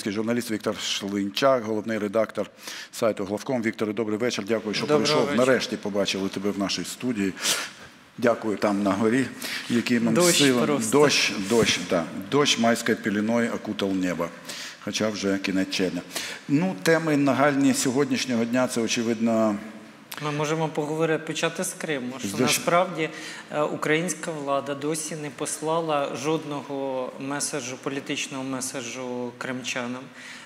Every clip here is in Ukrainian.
український журналіст Віктор Шлинчак, головний редактор сайту Главком. Вікторе, добрий вечір. Дякую, що Доброго прийшов. Вечір. Нарешті побачили тебе в нашій студії. Дякую там на горі, яким Дощ силам. просто. Дощ, дощ, да. Дощ майською піліною окутав небо. Хоча вже кінець червня. Ну, теми нагальні сьогоднішнього дня це очевидно. Ми можемо поговорити почати з Криму. Що Звич- насправді е, українська влада досі не послала жодного меседжу, політичного меседжу кримчанам,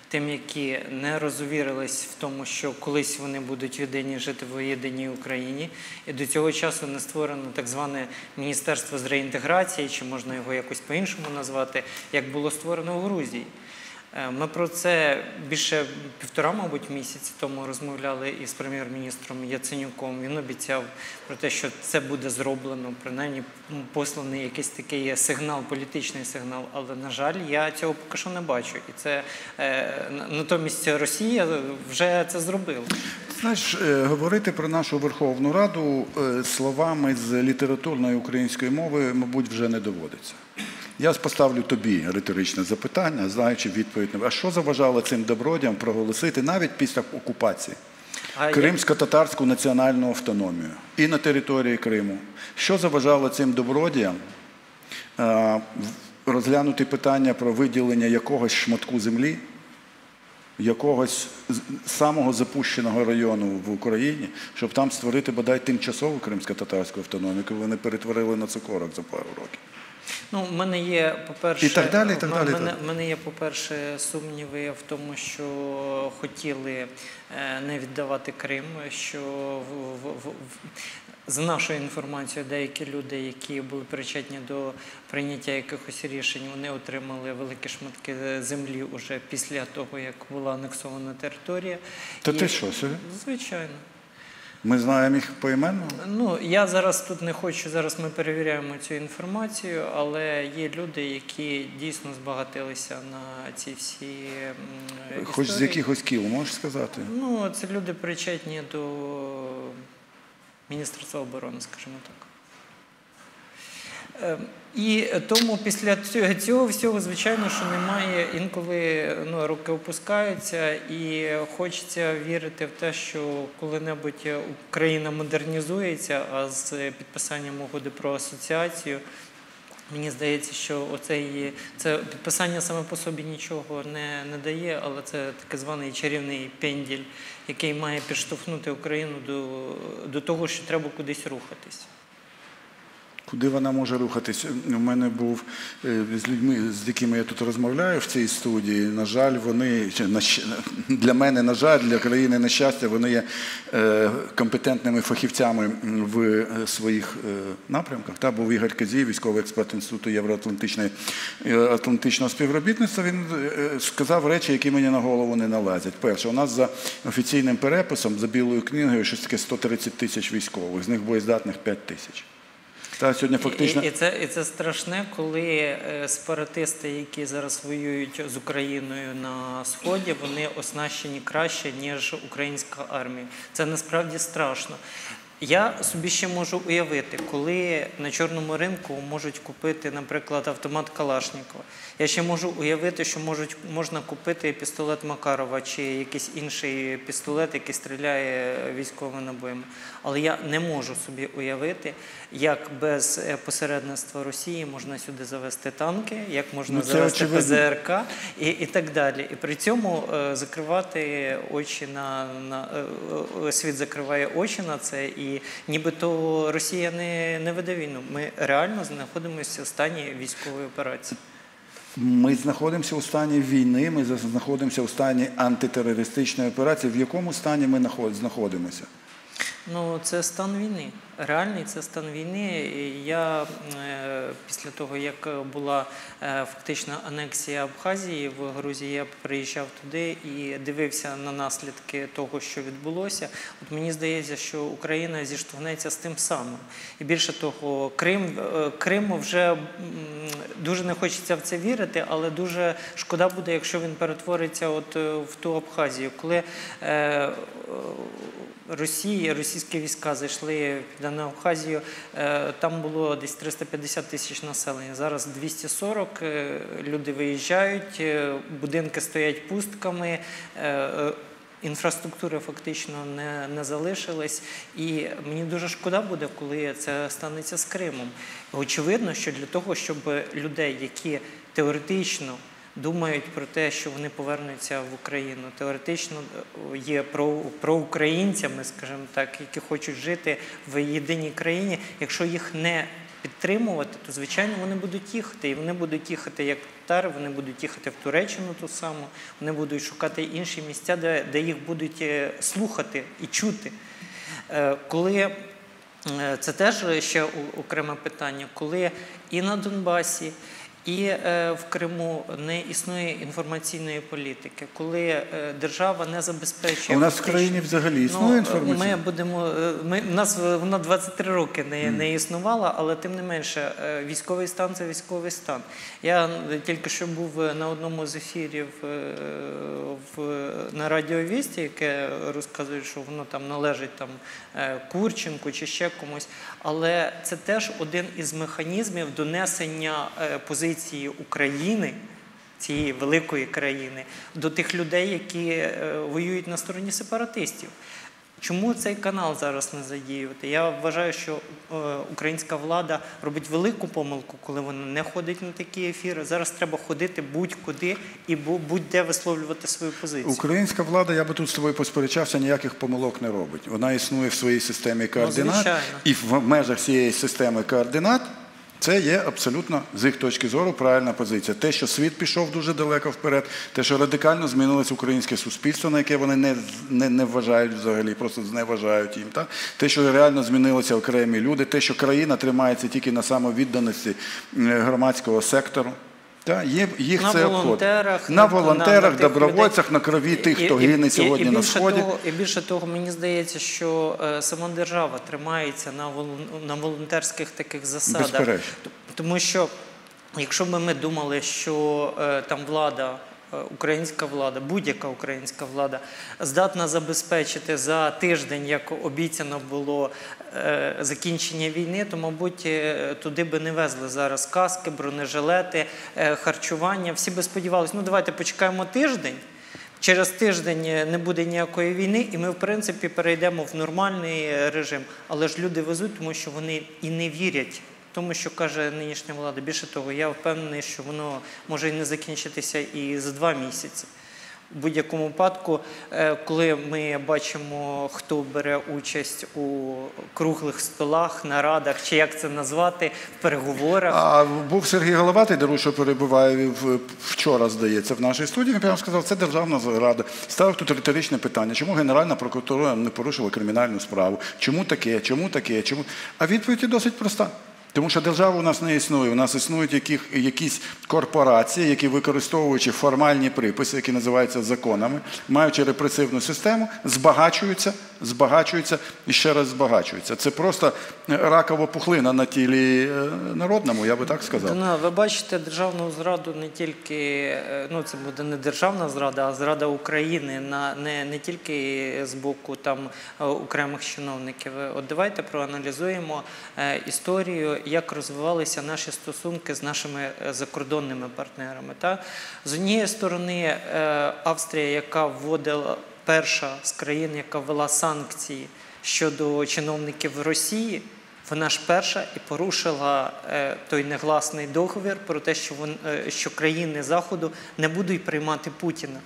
тим, які не розвірились в тому, що колись вони будуть віддані жити в єдиній Україні, і до цього часу не створено так зване міністерство з реінтеграції, чи можна його якось по-іншому назвати, як було створено в Грузії. Е, Ми про це більше півтора, мабуть, місяці тому розмовляли із прем'єр-міністром Яценюком. Він обіцяв про те, що це буде зроблено, принаймні посланий якийсь такий сигнал, політичний сигнал. Але на жаль, я цього поки що не бачу. І це е, натомість Росія вже це зробила. Знаєш, е, говорити про нашу Верховну Раду словами з літературної української мови, мабуть, вже не доводиться. Я поставлю тобі риторичне запитання, знаючи відповідь на а що заважало цим добродіям проголосити навіть після окупації кримсько-татарську національну автономію і на території Криму. Що заважало цим добродіям розглянути питання про виділення якогось шматку землі якогось самого запущеного району в Україні, щоб там створити бодай тимчасову кримсько-татарську автономію, яку вони перетворили на цукорок за пару років. Ну, в мене є, по-перше, І так далі, і так далі, мене, в мене є, по-перше, сумніви в тому, що хотіли е, не віддавати Крим, що в, в, в, в- за нашою інформацією, деякі люди, які були причетні до прийняття якихось рішень, вони отримали великі шматки землі уже після того, як була анексована територія. Та І- ти що. Звичайно. Ми знаємо їх поіменно? Ну, я зараз тут не хочу, зараз ми перевіряємо цю інформацію, але є люди, які дійсно збагатилися на ці всі м, Хоч з якихось кіл, можеш сказати? Ну, це люди причетні до Міністерства оборони, скажімо так. І тому після цього, цього всього, звичайно, що немає інколи ну, руки опускаються, і хочеться вірити в те, що коли-небудь Україна модернізується, а з підписанням угоди про асоціацію. Мені здається, що оце є, це підписання саме по собі нічого не, не дає, але це так званий чарівний пенділь, який має підштовхнути Україну до, до того, що треба кудись рухатись. Куди вона може рухатись? У мене був е, з людьми, з якими я тут розмовляю в цій студії. На жаль, вони для мене, на жаль, для країни на щастя, вони є е, компетентними фахівцями в е, своїх напрямках. Та був Ігор Казій, військовий експерт інституту Євроатлантичної Атлантичного співробітництва. Він сказав речі, які мені на голову не налазять. Перше, у нас за офіційним переписом, за білою книгою, щось таке 130 тисяч військових, з них боєздатних 5 тисяч. Та сьогодні фактично І, і, це, і це страшне, коли е, сепаратисти, які зараз воюють з Україною на сході, вони оснащені краще ніж українська армія. Це насправді страшно. Я собі ще можу уявити, коли на чорному ринку можуть купити, наприклад, автомат Калашникова. Я ще можу уявити, що можуть, можна купити пістолет Макарова чи якийсь інший пістолет, який стріляє військовими набоями. Але я не можу собі уявити, як без е, посередництва Росії можна сюди завести танки, як можна Ну, завести. ПЗРК і, і так далі. І при цьому е, закривати очі на, на е, світ закриває очі на це, і нібито Росія не, не веде війну. Ми реально знаходимося в стані військової операції. Ми знаходимося у стані війни, ми знаходимося у стані антитерористичної операції. В якому стані ми знаходимося? Ну, це стан війни. Реальний це стан війни. Я е, після того, як була е, фактично анексія Абхазії в Грузії, я приїжджав туди і дивився на наслідки того, що відбулося. От мені здається, що Україна зіштовхнеться з тим самим. І більше того, Крим е, Криму вже дуже не хочеться в це вірити, але дуже шкода буде, якщо він перетвориться от в ту Абхазію, коли Росії, російські війська зайшли під Південну Абхазію, е, там було десь 350 тисяч населення. Зараз 240 е, люди виїжджають, е, будинки стоять пустками. Інфраструктури фактично не, не залишилось, і мені дуже шкода буде, коли це станеться з Кримом. Очевидно, що для того, щоб людей, які теоретично думають про те, що вони повернуться в Україну, теоретично е, є про, проукраїнцями, скажімо так, які хочуть жити в єдиній країні, якщо їх не підтримувати, то звичайно вони будуть їхати. І вони будуть їхати як татари, вони будуть їхати в Туреччину ту саму, вони будуть шукати інші місця, де, де їх будуть е, слухати і чути. Е, Коли це теж ще окреме питання, коли і на Донбасі, і е, в Криму не існує інформаційної політики, коли е, держава не забезпечує у нас в країні взагалі Ну, існує інформація? Ми будемо е, ми в нас вона 23 роки не, не існувала, але тим не менше, військовий стан це військовий стан. Я тільки що був на одному з ефірів в на радіовісті, яке розказує, що воно там належить там Курченку чи ще комусь. Але це теж один із механізмів донесення е, позиції України цієї великої країни до тих людей, які е, воюють на стороні сепаратистів. Чому цей канал зараз не задіювати? Я вважаю, що е, українська влада робить велику помилку, коли вона не ходить на такі ефіри. Зараз треба ходити будь-куди і бу- будь-де висловлювати свою позицію. Українська влада, я би тут з тобою посперечався, ніяких помилок не робить. Вона існує в своїй системі координат, звичайно. і в межах цієї системи координат це є абсолютно з їх точки зору правильна позиція. Те, що світ пішов дуже далеко вперед, те, що радикально змінилось українське суспільство, на яке вони не, не, не вважають взагалі, просто зневажають їм. Так? Те, що реально змінилися окремі люди, те, що країна тримається тільки на самовідданості е, громадського сектору. Так, є, їх На це волонтерах, обходить. на- волонтерах, на- на добровольцях, людей. на крові тих, хто і- гине і- сьогодні і на сході. Того, і більше того, мені здається, що е, сама держава тримається на, волон- на волонтерських таких засадах. Безперечно. Тому що, якщо б ми думали, що е, там влада. е, Українська влада, будь-яка українська влада здатна забезпечити за тиждень, як обіцяно було закінчення війни, то, мабуть, е, туди би не везли зараз каски, бронежилети, е, харчування. Всі би сподівалися, ну давайте почекаємо тиждень. Через тиждень е, не буде ніякої війни, і ми, в принципі, перейдемо в нормальний е, режим. Але ж люди везуть, тому що вони і не вірять тому, що каже нинішня влада. Більше того, я впевнений, що воно може і не закінчитися і за два місяці. У будь-якому випадку, е, коли ми бачимо, хто бере участь у круглих столах, нарадах, чи як це назвати, в переговорах. А був Сергій Головатий, даруй, що перебуває вчора, здається, в нашій студії. Він прямо сказав, це державна зрада. Ставив тут риторичне питання, чому Генеральна прокуратура не порушила кримінальну справу? Чому таке? Чому таке? Чому? А відповідь досить проста. Тому що держава у нас не існує. У нас існують яких, якісь корпорації, які використовуючи формальні приписи, які називаються законами, маючи репресивну систему, збагачуються, збагачуються і ще раз збагачуються. Це просто ракова пухлина на тілі е, народному, я би так сказав. Ну, ви бачите державну зраду не тільки, е, ну це буде не державна зрада, а зрада України на не, не тільки з боку там е, окремих чиновників. От давайте проаналізуємо е, історію, як розвивалися наші стосунки з нашими е, закордонними партнерами. Та з однієї сторони, е, Австрія, яка вводила перша з країн, яка ввела санкції щодо чиновників Росії. Вона ж перша і порушила е, той негласний договір про те, що країни Заходу не будуть приймати Путіна.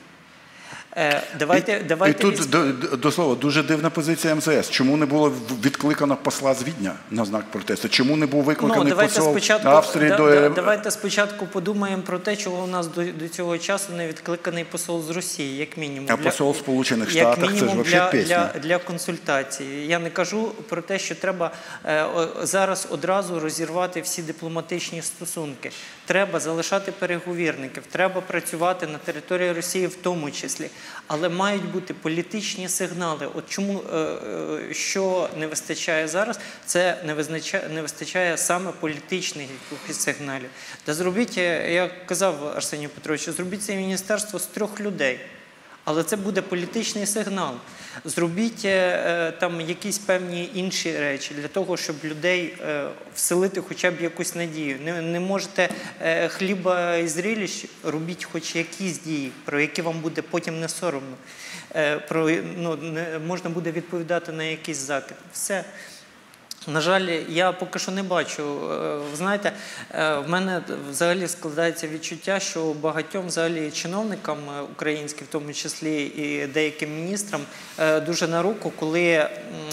Е, давайте, і, давайте і тут до, до- слова дуже дивна позиція МЗС. Чому не було відкликано посла з Відня на знак протесту? Чому не був Ну, викликаний давайте посол спочатку, Австрії да- до да- давайте спочатку подумаємо про те, чого у нас до, до цього часу не відкликаний посол з Росії, як мінімум. А посол в Сполучених як Штатах це ж для, пісня. для, для консультації. Я не кажу про те, що треба е, о- зараз одразу розірвати всі дипломатичні стосунки. Треба залишати переговірників, треба працювати на території Росії в тому числі. Але мають бути політичні сигнали. От чому е, е, що не вистачає зараз, це не визначає, не вистачає саме політичних сигналів. Та зробіть, е, я казав Арсенію Петровичу, зробіть це міністерство з трьох людей. Але це буде політичний сигнал. Зробіть е, е, там якісь певні інші речі для того, щоб людей е, вселити хоча б якусь надію. Не, не можете хліба і зріліщ, робіть хоч якісь дії, про які вам буде потім не соромно. Про, ну, не, можна буде відповідати на якийсь закид. Все. На жаль, я поки що не бачу. Е, Ви знаєте, е, в мене взагалі складається відчуття, що багатьом взагалі чиновникам е, українським, в тому числі і деяким міністрам, дуже на руку, коли м,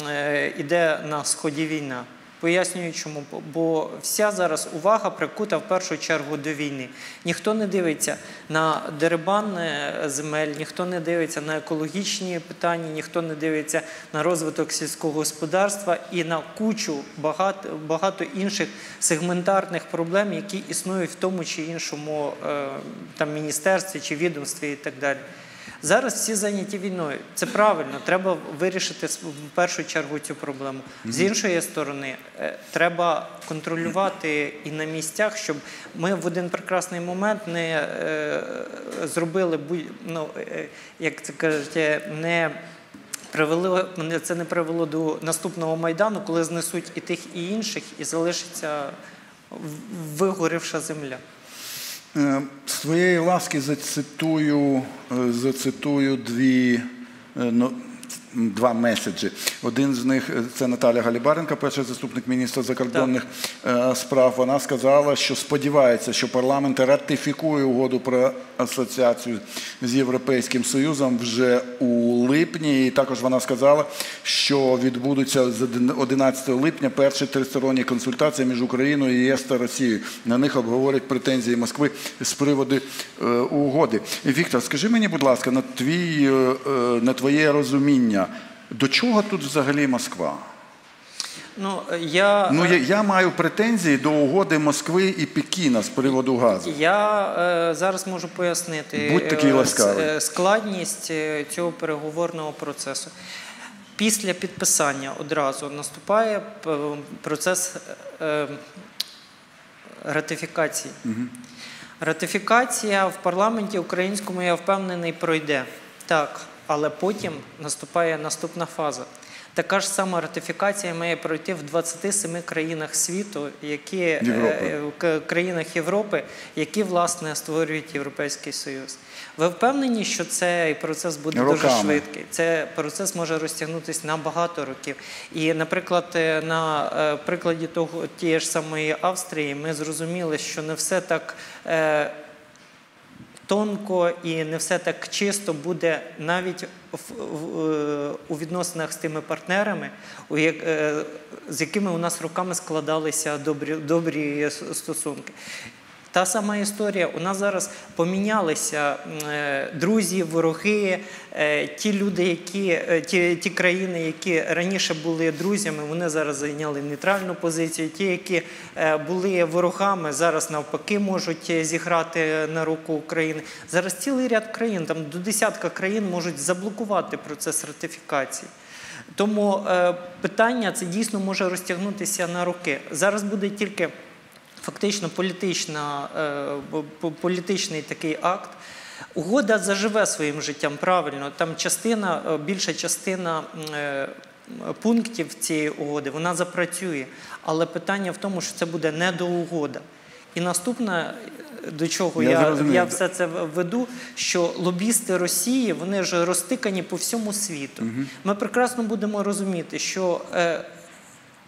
е, на сході війна. Пояснюю, чому бо вся зараз увага прикута в першу чергу до війни. Ніхто не дивиться на дерибан земель, ніхто не дивиться на екологічні питання, ніхто не дивиться на розвиток сільського господарства і на кучу багато, багато інших сегментарних проблем, які існують в тому чи іншому е, там міністерстві чи відомстві і так далі. Зараз всі зайняті війною. Це правильно, треба вирішити в першу чергу цю проблему. З іншої сторони, е, треба контролювати і на місцях, щоб ми в один прекрасний момент не е, зробили ну, е, як це кажете, не привело це не привело до наступного майдану, коли знесуть і тих, і інших, і залишиться вигорівша земля. Е, З твоєї ласки зацитую, е, зацитую дві, е, два меседжі. Один з них е, це Наталя Галібаренка, перший заступник міністра закордонних е, справ. Вона сказала, що сподівається, що парламент ратифікує угоду про асоціацію з Європейським Союзом вже у липні. І також вона сказала, що відбудуться з 11 липня перші тристоронні консультації між Україною, ЄС та Росією. На них обговорять претензії Москви з приводу е, угоди. Віктор, скажи мені, будь ласка, на твій, на твоє розуміння, до чого тут взагалі Москва? Ну, я, Ну, я, я маю претензії до угоди Москви і Пекіна з приводу газу. Я е, зараз можу пояснити Будь такий е, ласкавий. е, складність е, цього переговорного процесу. Після підписання одразу наступає процес е, ратифікації. Ратифікація в парламенті українському, я впевнений, пройде. Так, але потім наступає наступна фаза. Така ж сама ратифікація має пройти в 27 країнах світу, які е, Європи. е, в країнах Європи, які власне створюють Європейський Союз. Ви впевнені, що цей процес буде дуже швидкий? Цей процес може розтягнутися на багато років. І, наприклад, е, на прикладі того тієї ж самої Австрії, ми зрозуміли, що не все так. Тонко і не все так чисто буде навіть в, в, е, у відносинах з тими партнерами, у як, е, з якими у нас роками складалися добрі, добрі стосунки. Та сама історія. У нас зараз помінялися е, друзі, вороги, е, ті люди, які е, ті, ті країни, які раніше були друзями, вони зараз зайняли нейтральну позицію. Ті, які були ворогами, зараз навпаки можуть зіграти на руку України. Зараз цілий ряд країн, там до десятка країн можуть заблокувати процес ратифікації. Тому питання це дійсно може розтягнутися на роки. Зараз буде тільки фактично політична, е, по- по- політичний такий акт. Угода заживе своїм життям правильно. Там частина, е, більша частина е, пунктів цієї угоди вона запрацює. Але питання в тому, що це буде недоугода. І наступне, до чого Я я, я все це веду, що лобісти Росії вони ж розтикані по всьому світу. Ми прекрасно будемо розуміти, що е,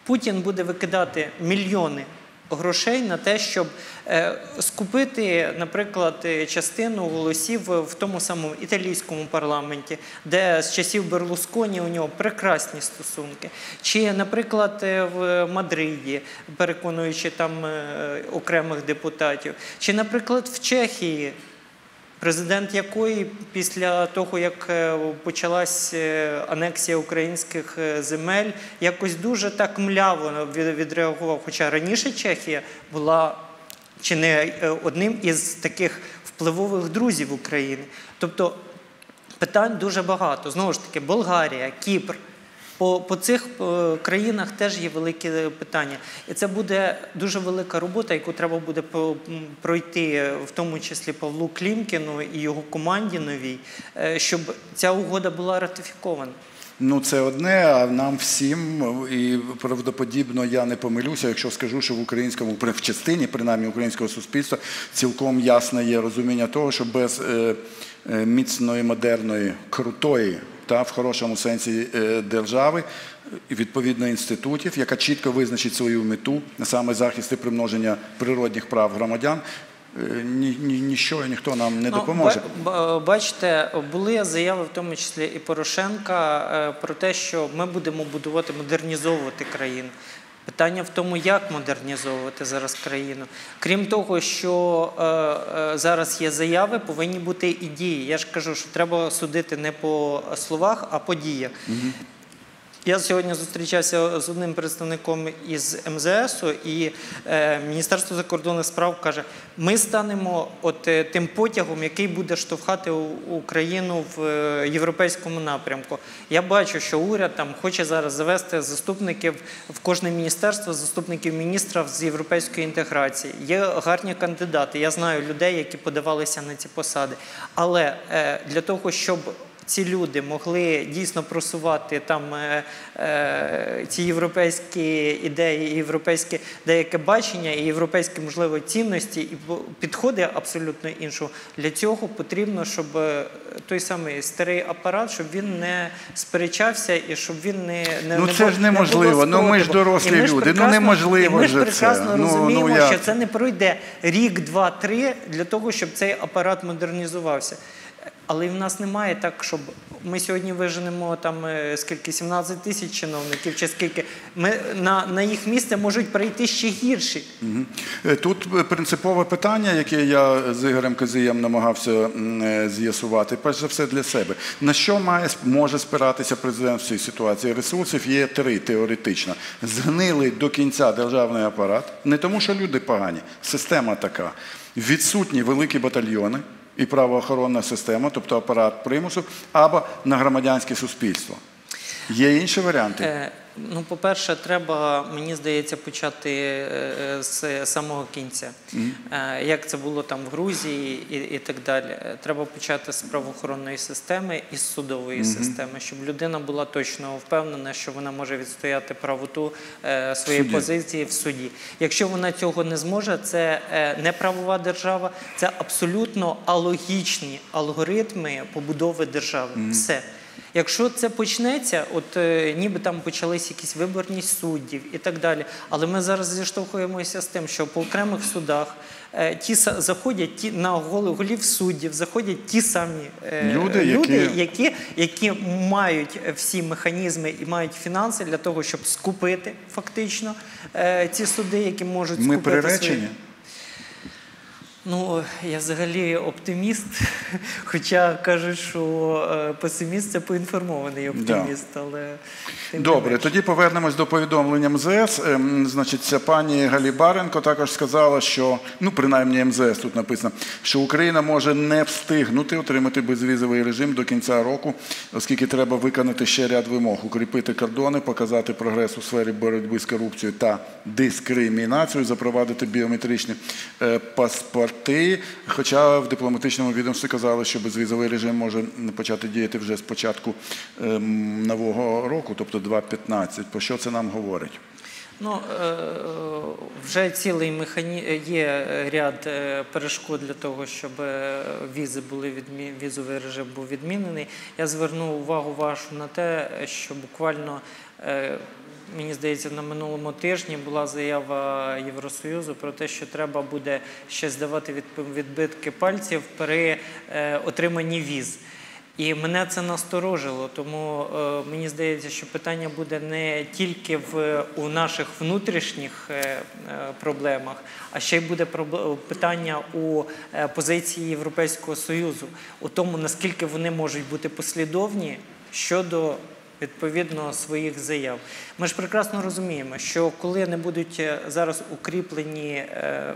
Путін буде викидати мільйони грошей на те, щоб е, скупити, наприклад, частину голосів в тому самому італійському парламенті, де з часів Берлусконі у нього прекрасні стосунки, чи, наприклад, е, в Мадриді, переконуючи там е, окремих депутатів, чи, наприклад, в Чехії. Президент якої після того, як е, почалась е, анексія українських е, земель, якось дуже так мляво від- відреагував. Хоча раніше Чехія була чи не одним із таких впливових друзів України. Тобто питань дуже багато. Знову ж таки, Болгарія, Кіпр. По, по цих е, країнах теж є великі питання. І це буде дуже велика робота, яку треба буде по- пройти, е, в тому числі Павлу Клімкіну і його команді новій, е, щоб ця угода була ратифікована. Ну, це одне, а нам всім, і правдоподібно я не помилюся, якщо скажу, що в українському в частині, принаймні українського суспільства, цілком ясне є розуміння того, що без е, міцної, модерної, крутої та в хорошому сенсі е, держави. Відповідно інститутів, яка чітко визначить свою мету на саме захист і примноження природних прав громадян, е, ні, ні, ніщо і ніхто нам не Ну, допоможе. ба- Бачите, були заяви, в тому числі і Порошенка, е, про те, що ми будемо будувати, модернізовувати країну. Питання в тому, як модернізовувати зараз країну. Крім того, що е, е, зараз є заяви, повинні бути і дії. Я ж кажу, що треба судити не по словах, а по діях. Я сьогодні зустрічався з одним представником із МЗС, і е, Міністерство закордонних справ каже: ми станемо от е, тим потягом, який буде штовхати Україну в е, європейському напрямку. Я бачу, що уряд там хоче зараз завести заступників в кожне міністерство, заступників міністра з європейської інтеграції. Є гарні кандидати. Я знаю людей, які подавалися на ці посади. Але для того, щоб ці люди могли дійсно просувати там е, е, ці європейські ідеї, європейське деяке бачення і європейські можливо цінності і підходи абсолютно іншого. Для цього потрібно, щоб е, той самий старий апарат, щоб він не сперечався і щоб він не, не Ну, це бу- ж не неможливо. Ну, ми ж дорослі ми ж люди. Ну, прекрасно- неможливо і Ми ж же це. прекрасно Ну, ну, розуміємо, що це не пройде рік, два, три для того, щоб цей апарат модернізувався. Але в нас немає так, щоб ми сьогодні виженемо там е, скільки 17 тисяч чиновників, чи скільки ми на, на їх місце можуть прийти ще гірші. Е, Тут е, принципове питання, яке я з Ігорем Козієм намагався з'ясувати, перш за все для себе. На що має може спиратися президент в цій ситуації? Ресурсів є три теоретично. Згнилий до кінця державний апарат, не тому, що люди погані, система така. Відсутні великі батальйони і правоохоронна система, тобто апарат примусу, або на громадянське суспільство. Є інші варіанти. Ну, по-перше, треба, мені здається, почати е, з самого кінця. Е, як це було там в Грузії і, і так далі. Треба почати з правоохоронної системи і з судової системи, щоб людина була точно впевнена, що вона може відстояти правоту е, своєї суді. позиції в суді. Якщо вона цього не зможе, це е, не правова держава, це абсолютно алогічні алгоритми побудови держави. Все. Якщо це почнеться, от е, ніби там почались якісь виборність суддів і так далі. Але ми зараз зіштовхуємося з тим, що по окремих судах е, ті заходять ті на голів суддів, заходять ті самі е, Люди, люди які- які, які мають всі механізми і мають фінанси для того, щоб скупити фактично е, ці суди, які можуть Ми скупити приречені. свої. Ну, я взагалі оптиміст, хоча кажуть, що е, песиміст це поінформований оптиміст, але Добре, тоді повернемось до повідомлення МЗС. Ем, Значить, ця пані Галібаренко також сказала, що ну принаймні МЗС тут написано, що Україна може не встигнути отримати безвізовий режим до кінця року, оскільки треба виконати ще ряд вимог: укріпити кордони, показати прогрес у сфері боротьби з корупцією та дискримінацією, запровадити біометричні е, паспорти. Хоча в дипломатичному відомстві казали, що безвізовий режим може почати діяти вже з початку ем, нового року, тобто 2.15. Про що це нам говорить? Ну, е, вже цілий механі... є ряд е, перешкод для того, щоб е, візи були відмі... візовий режим був відмінений. Я зверну увагу вашу на те, що буквально. Мені здається, на минулому тижні була заява Євросоюзу про те, що треба буде ще здавати відбитки пальців при е, отриманні віз. І мене це насторожило, тому е, мені здається, що питання буде не тільки в у наших внутрішніх е, проблемах, а ще й буде питання у позиції Європейського союзу, у тому наскільки вони можуть бути послідовні щодо відповідно своїх заяв. Ми ж прекрасно розуміємо, що коли не будуть е, зараз укріплені, е,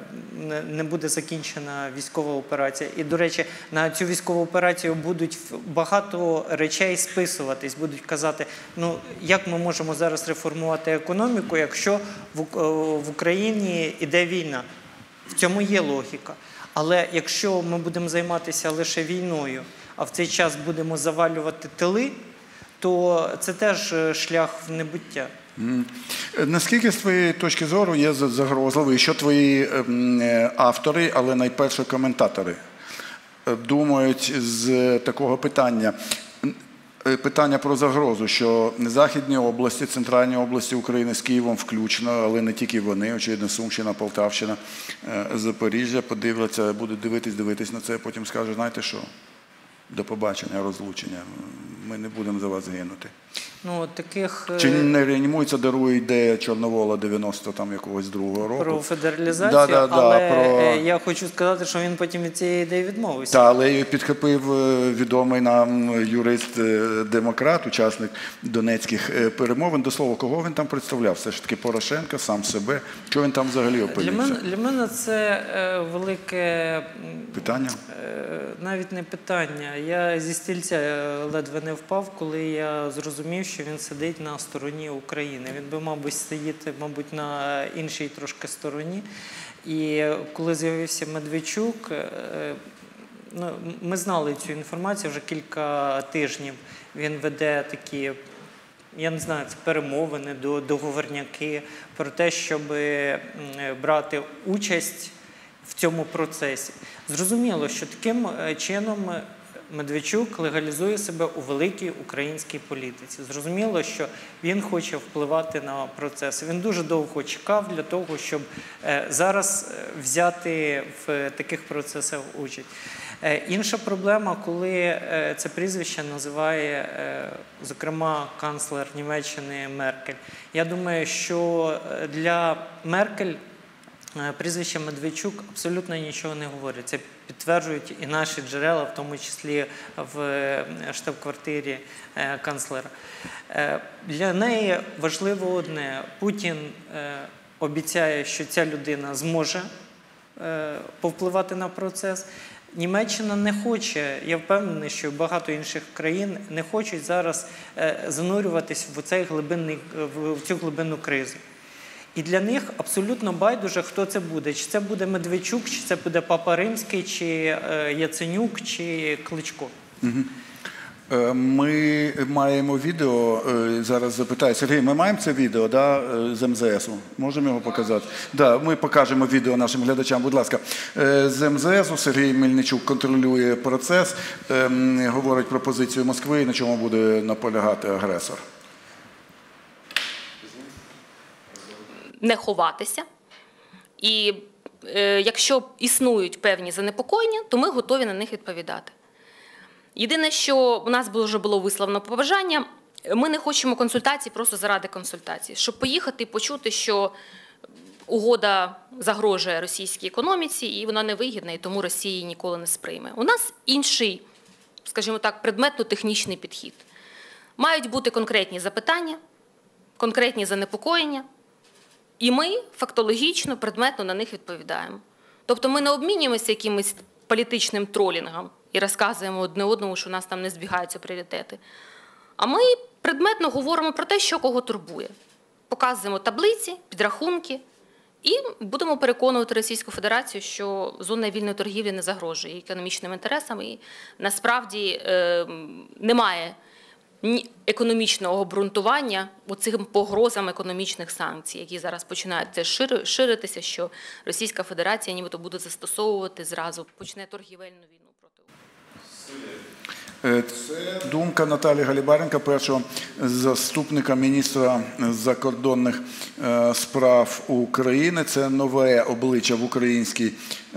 не- буде закінчена військова операція, і до речі, на цю військову операцію будуть багато речей списуватись, будуть казати, ну як ми можемо зараз реформувати економіку, якщо в, е, Україні іде війна. В цьому є логіка. Але якщо ми будемо займатися лише війною, а в цей час будемо завалювати тили, то це теж е, шлях в небуття. Е, Наскільки з твоєї точки зору є за- загрозливий, що твої ем, е, автори, але найперше коментатори думають з такого питання? Питання про загрозу, що західні області, центральні області України з Києвом включно, але не тільки вони, очевидно, Сумщина, Полтавщина, Запоріжжя подивляться, будуть дивитись, дивитись на це, потім скажуть, знаєте що? До побачення, розлучення. Ми не будемо за вас гинути. Ну, таких е, Чи не реанімується, дарує ідея Чорновола 90 там якогось другого року? про федералізацію, Да, да, да, але про- е, я хочу сказати, що він потім від цієї ідеї відмовився. Та, але її підхопив е, відомий нам юрист-демократ, учасник донецьких перемовин. До слова, кого він там представляв? Все ж таки Порошенка, сам себе. Чого він там взагалі Для мене, для мене це велике Питання? Навіть не питання. Я зі стільця ледве не впав, коли я зрозумів, що він сидить на стороні України. Він би, мабуть, сидіти, мабуть, на іншій трошки стороні. І коли з'явився Медведчук, е, ну, ми знали цю інформацію вже кілька тижнів. Він веде такі я не знаю, це перемовини, до- договорняки про те, щоб брати участь в цьому процесі. Зрозуміло, що таким е, чином е, Медведчук легалізує себе у великій українській політиці. Зрозуміло, що він хоче впливати на процес. Він дуже довго чекав для того, щоб е, зараз е, взяти в таких процесах участь. Е, Інша проблема, коли це прізвище називає, зокрема, канцлер Німеччини Меркель. Я думаю, що для Меркель прізвище Медведчук абсолютно нічого не говорить. Це підтверджують і наші джерела, в тому числі в е, штаб-квартирі е, канцлера. Е, Для неї важливо одне: Путін е, обіцяє, що ця людина зможе е, повпливати на процес. Німеччина не хоче, я впевнений, що багато інших країн не хочуть зараз е, занурюватись в цей глибинний в цю глибинну кризу. І для них абсолютно байдуже, хто це буде. Чи це буде Медведчук, чи це буде Папа Римський, чи е, Яценюк, чи Кличко. Е, Ми маємо відео. е, Зараз запитаю Сергій, ми маємо це відео да, з МЗСу? Можемо його показати? Да, ми покажемо відео нашим глядачам. Будь ласка, з МЗСу Сергій Мельничук контролює процес, е, говорить про позицію Москви і на чому буде наполягати агресор. Не ховатися. І е, якщо існують певні занепокоєння, то ми готові на них відповідати. Єдине, що у нас вже було висловлено побажання, ми не хочемо консультацій просто заради консультацій, щоб поїхати і почути, що угода загрожує російській економіці, і вона невигідна, і тому Росія її ніколи не сприйме. У нас інший, скажімо так, предметно-технічний підхід. Мають бути конкретні запитання, конкретні занепокоєння, і ми фактологічно, предметно на них відповідаємо. Тобто ми не обмінюємося якимось політичним тролінгом і розказуємо одне одному, що у нас там не збігаються пріоритети. А ми предметно говоримо про те, що кого турбує. Показуємо таблиці, підрахунки і будемо переконувати Російську Федерацію, що зона вільної торгівлі не загрожує економічним інтересам, і насправді е, немає економічного обґрунтування оцим погрозам економічних санкцій, які зараз починають це шири- ширитися, що Російська Федерація нібито буде застосовувати зразу, почне торгівельну війну проти Е, думка Наталі Галібаренка, першого заступника міністра закордонних е, справ України. Це нове обличчя в українській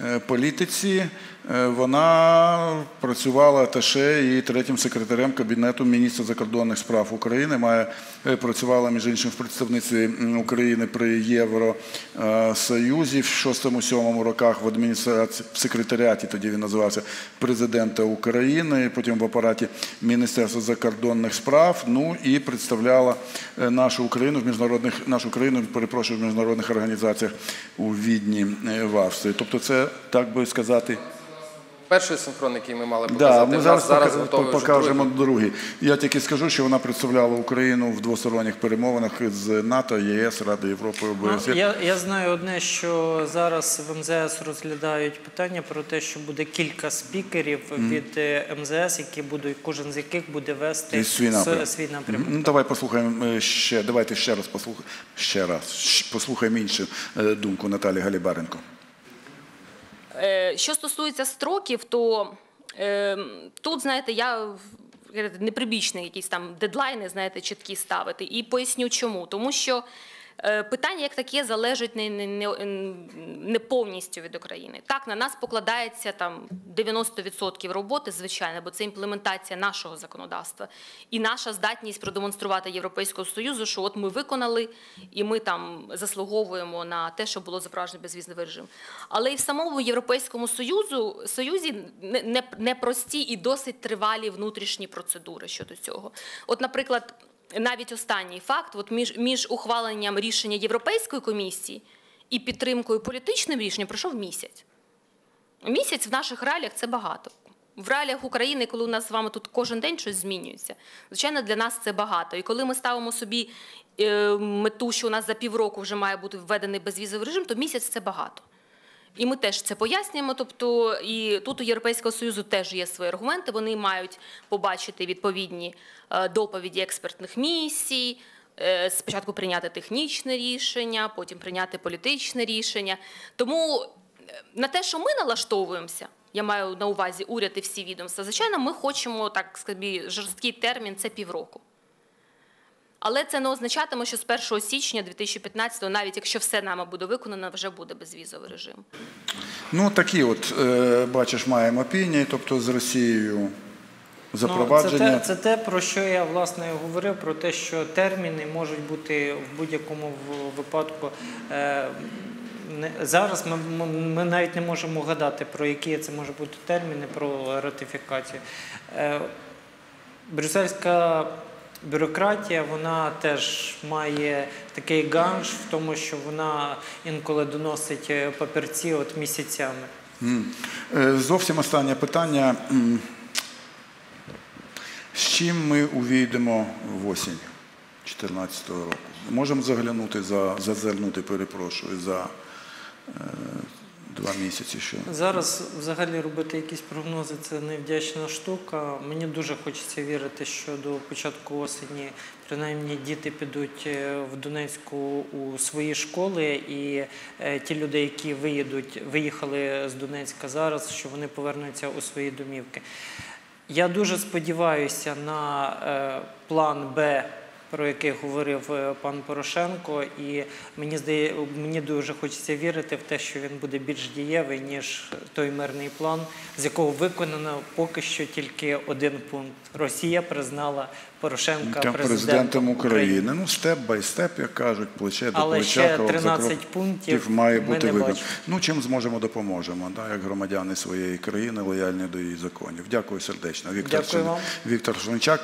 е, політиці. Е, Вона працювала аташе і третім секретарем Кабінету міністра закордонних справ України. Має е, працювала між іншим в представництві України при Євросоюзі в 6-7 роках в адміністрації в секретаріаті. Тоді він називався президента України. Потім в апараті Міністерства закордонних справ. Ну і представляла е, нашу Україну в міжнародних нашу країну, перепрошую, в міжнародних організаціях у Відні е, в Австрії. Тобто, це так би сказати. Перший синхрон, який ми мали Да, показати, ми зараз, зараз готовий вже покажемо другий. другий. Я тільки скажу, що вона представляла Україну в двосторонніх перемовинах з НАТО, ЄС, Ради Європи, Ну, ОБСЄ. я, я знаю одне, що зараз в МЗС розглядають питання про те, що буде кілька спікерів від е, МЗС, які будуть кожен з яких буде вести І свій напрям. свій напрямок. Ну, давай послухаємо е, ще. Давайте ще раз послухаємо ще раз. Послухаємо іншу е, думку Наталі Галібаренко. Е, Що стосується строків, то е, тут, знаєте, я неприбічний якісь там дедлайни, знаєте, чіткі ставити. І поясню чому. Тому що питання як таке залежить не, не, не, не повністю від України. Так, на нас покладається там 90% роботи, звичайно, бо це імплементація нашого законодавства. І наша здатність продемонструвати Європейського Союзу, що от ми виконали, і ми там заслуговуємо на те, що було запроваджено безвізний режим. Але і в самому Європейському Союзу Союзі не, не, непрості і досить тривалі внутрішні процедури щодо цього. От, наприклад, навіть останній факт: от між, між ухваленням рішення Європейської комісії і підтримкою політичним рішенням пройшов місяць. Місяць в наших реаліях це багато. В реаліях України, коли у нас з вами тут кожен день щось змінюється, звичайно, для нас це багато. І коли ми ставимо собі е, мету, що у нас за півроку вже має бути введений безвізовий режим, то місяць це багато. І ми теж це пояснюємо. Тобто, і тут у Європейського Союзу теж є свої аргументи. Вони мають побачити відповідні е, доповіді експертних місій. е, Спочатку прийняти технічне рішення, потім прийняти політичне рішення. Тому е, на те, що ми налаштовуємося, я маю на увазі уряд і всі відомства. Звичайно, ми хочемо так скажімо, жорсткий термін це півроку. Але це не означатиме, що з 1 січня 2015-го, навіть якщо все нами буде виконано, вже буде безвізовий режим. Ну, такі от, е, бачиш, маємо опінії, тобто з Росією запровадження. Ну, це, те, це те, про що я власне говорив, про те, що терміни можуть бути в будь-якому випадку. Е, не, зараз ми, ми, ми навіть не можемо гадати, про які це може бути терміни про ратифікацію. Е, брюссельська бюрократія вона теж має такий ганж в тому, що вона інколи доносить е, папірці от місяцями. Е, Зовсім останнє питання. З чим ми увійдемо в осінь 2014 року? Можемо заглянути, за, зазирнути, перепрошую, за е, два місяці. Що? Зараз взагалі робити якісь прогнози це невдячна штука. Мені дуже хочеться вірити, що до початку осені принаймні діти підуть е, в Донецьку у свої школи, і е, ті люди, які виїдуть, виїхали з Донецька зараз, що вони повернуться у свої домівки. Я дуже сподіваюся на е, план Б. Про який говорив е, пан Порошенко, і мені здає, мені дуже хочеться вірити в те, що він буде більш дієвий ніж той мирний план, з якого виконано поки що тільки один пункт: Росія признала Порошенка президентом, президентом України. Ну, степ бай степ, як кажуть, плече до Але плеча, ще крок 13 кроком пунктів має бути виконано. Ну, чим зможемо, допоможемо, да, як громадяни своєї країни, лояльні до її законів. Дякую сердечно. Віктор, Дякую вам. Віктор Швинчак.